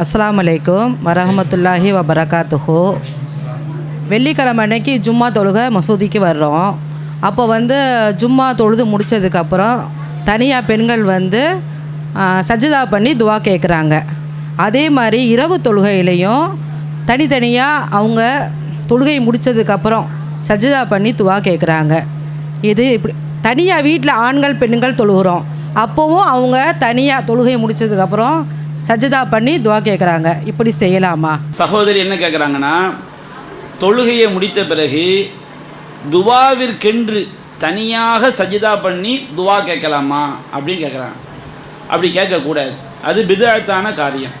அஸ்லாம் அலைக்கும் வரஹமத்துல்லாஹி வபரகாத்துஹு வெள்ளிக்கிழமை அன்னைக்கு ஜும்மா தொழுக மசூதிக்கு வர்றோம். அப்போ வந்து ஜும்மா தொழுது முடித்ததுக்கப்புறம் தனியாக பெண்கள் வந்து சஜிதா பண்ணி துவா கேட்குறாங்க அதே மாதிரி இரவு தொழுகையிலையும் தனித்தனியாக அவங்க தொழுகை முடித்ததுக்கப்புறம் சஜிதா பண்ணி துவா கேட்குறாங்க இது இப்படி தனியாக வீட்டில் ஆண்கள் பெண்கள் தொழுகிறோம். அப்போவும் அவங்க தனியாக தொழுகை முடித்ததுக்கப்புறம் சஜிதா பண்ணி துவா கேட்குறாங்க இப்படி செய்யலாமா? சகோதரி என்ன கேட்குறாங்கன்னா தொழுகையை முடித்த பிறகு துவாவிற்கென்று தனியாக சஜிதா பண்ணி துவா கேட்கலாமா அப்படின்னு கேட்குறாங்க அப்படி கேட்கக்கூடாது. அது பிதத்தான காரியம்.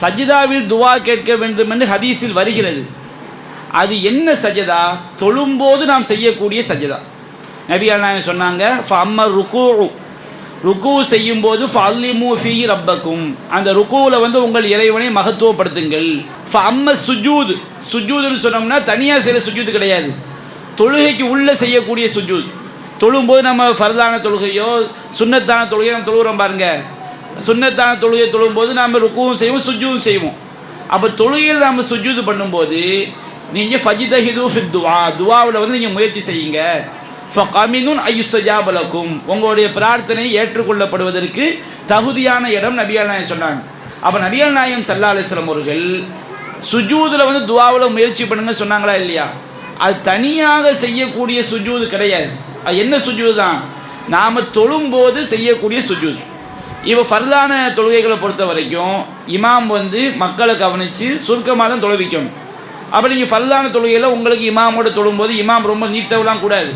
சஜிதாவில் துவா கேட்க வேண்டும் என்று ஹதீஸில் வருகிறது. அது என்ன சஜதா? தொழும்போது நாம் செய்யக்கூடிய சஜதா. நபிகள் நாயகம் சொன்னாங்க ஃபம்மர் ருக்கு ருக்கு செய்யும்போது ஃபல்லிமு ஃபீ ரப்பக்கும். அந்த ருக்குவில் வந்து உங்கள் இறைவனை மகத்துவப்படுத்துங்கள். ஃபம்ம சுஜூத். சுஜூதுன்னு சொன்னோம்னா தனியாக செய்கிற சுஜூத் கிடையாது. தொழுகைக்கு உள்ளே செய்யக்கூடிய சுஜூத். தொழும்போது நம்ம ஃபர்தான தொழுகையோ சுன்னத்தான தொழுகையோ நம்ம தொழுகிறோம் பாருங்க. சுன்னத்தான தொழுகையை தொழும்போது நாம் ருக்குவும் செய்வோம் சுஜூவும் செய்வோம். அப்போ தொழுகையில் நாம் சுஜூது பண்ணும்போது நீங்கள் ஃபஜிதஹிது ஃபித் துவா. துவாவில் வந்து நீங்கள் முயற்சி செய்யுங்க. ஃபமினுன் ஐயுஸ்தஜாபலக்கும் உங்களுடைய பிரார்த்தனை ஏற்றுக்கொள்ளப்படுவதற்கு தகுதியான இடம் நபியால் நாயம் சொன்னாங்க. அப்போ நபியால் நாயம் சல்லா அலிஸ்லாம் அவர்கள் சுஜூதில் வந்து துவாவில் முயற்சி பண்ணுங்க சொன்னாங்களா இல்லையா? அது தனியாக செய்யக்கூடிய சுஜூது கிடையாது. அது என்ன சுஜூது தான் நாம் தொழும்போது செய்யக்கூடிய சுஜூது. இப்போ ஃபர்தான தொழுகைகளை பொறுத்த வரைக்கும் இமாம் வந்து மக்களை கவனித்து சுருக்கமாக தான் தொழுவிக்கணும். அப்போ நீங்கள் ஃபர்தான தொழுகையில் உங்களுக்கு இமாமோட தொழும்போது இமாம் ரொம்ப நீட்டவெல்லாம் கூடாது.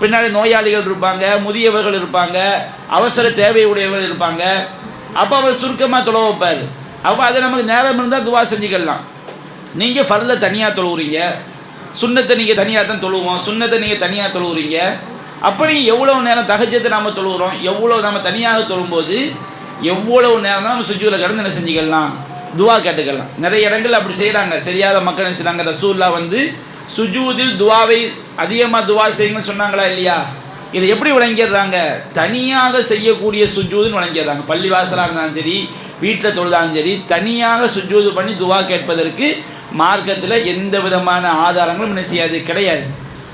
பின்னாடி நோயாளிகள் இருப்பாங்க முதியவர்கள் இருப்பாங்க அவசர தேவையுடையவர்கள் இருப்பாங்க. அப்போ அவர் சுருக்கமாக தொலை வைப்பார். அப்போ அதை நமக்கு நேரம் இருந்தால் துவா செஞ்சுக்கலாம். நீங்கள் ஃபர்ல தனியாக தொழுவுறீங்க. சுண்ணத்தை நீங்கள் தனியாக தான் தொழுவோம். சுண்ணத்தை நீங்கள் தனியாக தொழுவுறீங்க. அப்படி எவ்வளோ நேரம் தகஜத்தை நாம் தொழுகிறோம் எவ்வளோ நம்ம தனியாக தொழும்போது எவ்வளவு நேரம் தான் நம்ம சுஜூரில் கடந்து என்ன செஞ்சுக்கலாம்? துவா கேட்டுக்கலாம். நிறைய இடங்கள் அப்படி செய்கிறாங்க தெரியாத மக்கள் என்ன செய்கிறாங்க ரசூல்லா வந்து சுஜூதில் துவாவை அதிகமாக துவா செய்யுங்கன்னு சொன்னாங்களா இல்லையா? இதை எப்படி விளங்கிடுறாங்க? தனியாக செய்யக்கூடிய சுஜூதுன்னு விளங்கிடுறாங்க. பள்ளிவாசலாக இருந்தாலும் சரி வீட்டில் தொழுதாலும் சரி தனியாக சுஜூது பண்ணி துவா கேட்பதற்கு மார்க்கத்தில் எந்த விதமான ஆதாரங்களும் என்ன செய்யாது? கிடையாது.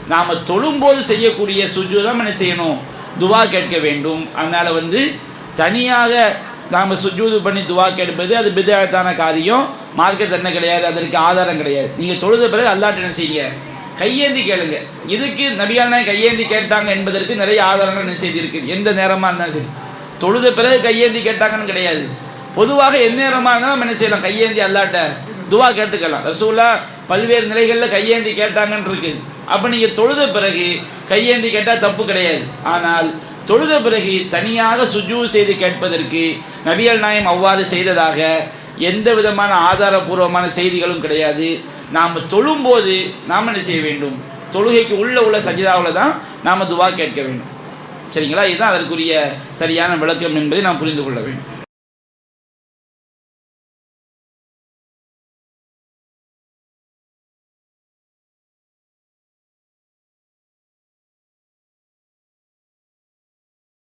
நாம் தொழும்போது செய்யக்கூடிய சுஜூதம் என்ன செய்யணும்? துவா கேட்க வேண்டும். அதனால் வந்து தனியாக நாம் சுஜூது பண்ணி துவா கேட்பது அது பிதாயத்தான காரியம். மார்க்கெட் என்ன கிடையாது அதற்கு ஆதாரம் கிடையாது. நீங்கள் தொழுத பிறகு அல்லாட்ட என்ன செய்யுங்க கையேந்தி கேளுங்க. இதுக்கு நபியான கையேந்தி கேட்டாங்க என்பதற்கு நிறைய ஆதாரங்கள் என்ன செய்திருக்கு? எந்த நேரமாக இருந்தாலும் சரி. தொழுத பிறகு கையேந்தி கேட்டாங்கன்னு கிடையாது. பொதுவாக எந்த நேரமாக இருந்தாலும் நம்ம என்ன செய்யலாம்? கையேந்தி அல்லாட்ட துவா கேட்டுக்கலாம். ரசூலா பல்வேறு நிலைகளில் கையேந்தி கேட்டாங்கன்னு இருக்குது அப்போ நீங்கள் தொழுத பிறகு கையேந்தி கேட்டால் தப்பு கிடையாது. ஆனால் தொழுத பிறகு தனியாக சுஜூ செய்து கேட்பதற்கு நபிகள் நாயம் அவ்வாறு செய்ததாக எந்த விதமான ஆதாரபூர்வமான செய்திகளும் கிடையாது. நாம் தொழும்போது நாம் என்ன செய்ய வேண்டும்? தொழுகைக்கு உள்ள உள்ள சஜிதாவில் தான் நாம் துவா கேட்க வேண்டும். சரிங்களா? இதுதான் அதற்குரிய சரியான விளக்கம் என்பதை நாம் புரிந்து கொள்ள வேண்டும்.